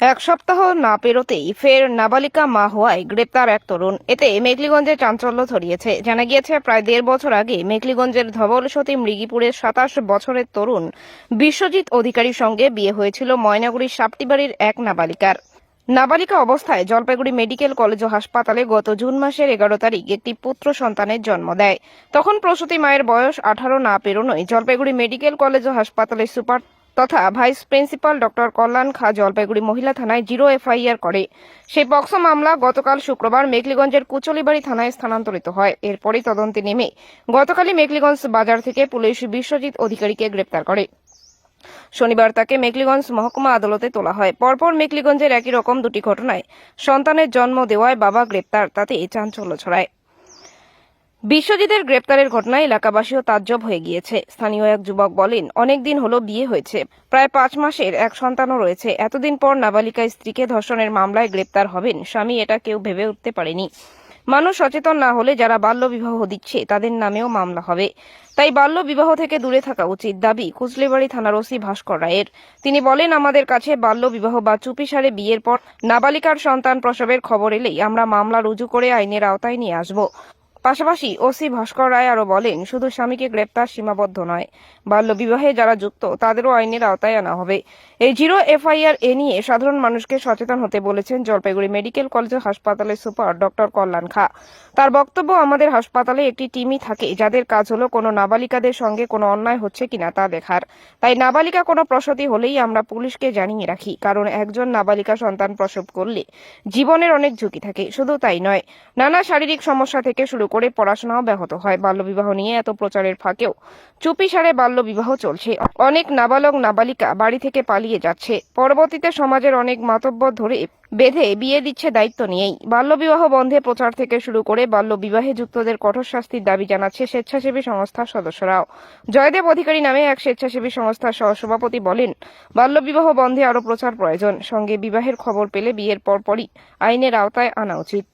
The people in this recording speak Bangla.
এক সপ্তাহ না পেরোতেই ফের নাবালিকা মা হওয়ায় গ্রেপ্তার এক তরুণ। এতে মেঘলিগঞ্জে চাঞ্চল্য ছড়িয়েছে। জানা গিয়েছে, প্রায় দেড় বছর আগে মেঘলিগঞ্জের ধবলসতী মৃগীপুরের সাতাশ বছরের তরুণ বিশ্বজিৎ অধিকারীর সঙ্গে বিয়ে হয়েছিল ময়নাগুড়ির সাপটিবাড়ির এক নাবালিকার। নাবালিকা অবস্থায় জলপাইগুড়ি মেডিকেল কলেজ ও হাসপাতালে গত জুন মাসের এগারো তারিখ একটি পুত্র সন্তানের জন্ম দেয়। তখন প্রসূতি মায়ের বয়স আঠারো না পেরোনোয় জলপাইগুড়ি মেডিকেল কলেজ ও হাসপাতালের সুপার তথা ভাইস প্রিন্সিপাল ডক্টর কল্যাণ খা জলপাইগুড়ি মহিলা থানায় জিরো এফআইআর করে। সেই পক্সো মামলা গতকাল শুক্রবার মেঘলিগঞ্জের কুচলিবাড়ি থানায় স্থানান্তরিত হয়। এরপরই তদন্তে নেমে গতকালই মেঘলিগঞ্জ বাজার থেকে পুলিশ বিশ্বজিৎ অধিকারীকে গ্রেপ্তার করে। শনিবার তাকে মেঘলিগঞ্জ মহকুমা আদালতে তোলা হয়। পরপর মেঘলিগঞ্জের একই রকম দুটি ঘটনায় সন্তানের জন্ম দেওয়ায় বাবা গ্রেপ্তার তাতে চাঞ্চল্য ছড়ায়। বিশ্বজিতের গ্রেপ্তারের ঘটনায় এলাকাবাসীও তাজ্জব হয়ে গিয়েছে। স্থানীয় এক যুবক বলেন, অনেক দিন হলো বিয়ে হয়েছে। প্রায় পাঁচ মাসের এক সন্তানও রয়েছে। এতদিন পর নাবালিকা স্ত্রীকে ধর্ষণের মামলায় গ্রেপ্তার হবেন। স্বামী এটা কেউ ভেবে উঠতে পারেনি। মানুষ সচেতন না হলে যারা বাল্য বিবাহ দিচ্ছে, তাদের নামেও মামলা হবে। তাই বাল্য বিবাহ থেকে দূরে থাকা উচিত দাবি কুচলিবাড়ি থানার ওসি ভাস্কর রায়ের। তিনি বলেন, আমাদের কাছে বাল্য বিবাহ বা চুপিসারে বিয়ের পর নাবালিকার সন্তান প্রসবের খবর এলেই আমরা মামলা রুজু করে আইনের আওতায় নিয়ে আসব। পাশাপাশি ওসি ভাস্কর রায় আরও বলেন, শুধু স্বামীকে গ্রেপ্তার সীমাবদ্ধ নয় বাল্য বিবাহে যারা যুক্ত, তাদেরও আইনের আওতায় আনা হবে। এই জিরো এফআইআর এ নিয়ে সাধারণ মানুষকে সচেতন হতে বলেছেন জলপাইগুড়ি মেডিকেল কলেজ হাসপাতালের সুপার ডক্টর কল্যাণ খা। তার বক্তব্য, আমাদের হাসপাতালে একটি টিমই থাকে, যাদের কাজ হলো কোনো নাবালিকাদের সঙ্গে কোনো অন্যায় হচ্ছে কিনা তা দেখার। তাই নাবালিকা কোনো প্রসূতি হলেই আমরা পুলিশকে জানিয়ে রাখি, কারণ একজন নাবালিকা সন্তান প্রসব করলে জীবনের অনেক ঝুঁকি থাকে, শুধু তাই নয়। নানা শারীরিক সমস্যা থেকে শুরু করে পড়াশোনাও ব্যাহত হয়। বাল্যবিবাহ নিয়ে এত প্রচারের ফাঁকেও চুপি সারে বাল্যবিবাহ চলছে। অনেক নাবালক নাবালিকা বাড়ি থেকে পালিয়ে যাচ্ছে। পরবর্তীতে সমাজের অনেক মাতব্বর ধরে বেঁধে বিয়ে দিচ্ছে দায়িত্ব নিয়েই। বাল্যবিবাহ বন্ধে প্রচার থেকে শুরু করে বাল্য বিবাহে যুক্তদের কঠোর শাস্তির দাবি জানাচ্ছে স্বেচ্ছাসেবী সংস্থার সদস্যরাও। জয়দেব অধিকারী নামে এক স্বেচ্ছাসেবী সংস্থার সহসভাপতি বলেন, বাল্যবিবাহ বন্ধে আরও প্রচার প্রয়োজন। সঙ্গে বিবাহের খবর পেলে বিয়ের পরপরই আইনের আওতায় আনা উচিত।